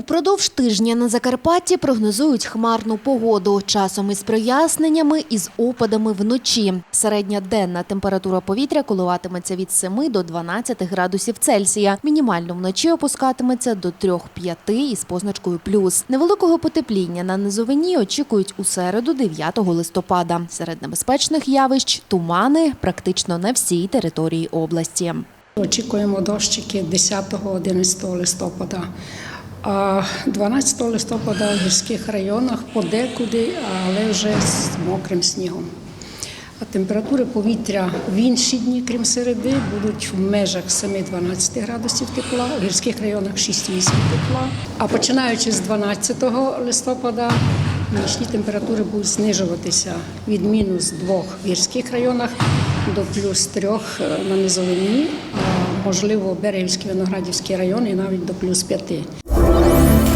Упродовж тижня на Закарпатті прогнозують хмарну погоду, часом із проясненнями і з опадами вночі. Середня денна температура повітря коливатиметься від 7 до 12 градусів Цельсія. Мінімально вночі опускатиметься до 3-5 із позначкою плюс. Невеликого потепління на низовині очікують у середу 9 листопада. Серед небезпечних явищ – тумани практично на всій території області. Очікуємо дощики 10-11 листопада. А 12 листопада в гірських районах подекуди, але вже з мокрим снігом. А температури повітря в інші дні, крім середи, будуть в межах 7-12 градусів тепла, у гірських районах 6-8 тепла. А починаючи з 12 листопада нічні температури будуть знижуватися від мінус 2 в гірських районах до плюс 3 на низовині, а можливо Берегівський, Виноградівський район і навіть до плюс 5. Thank you.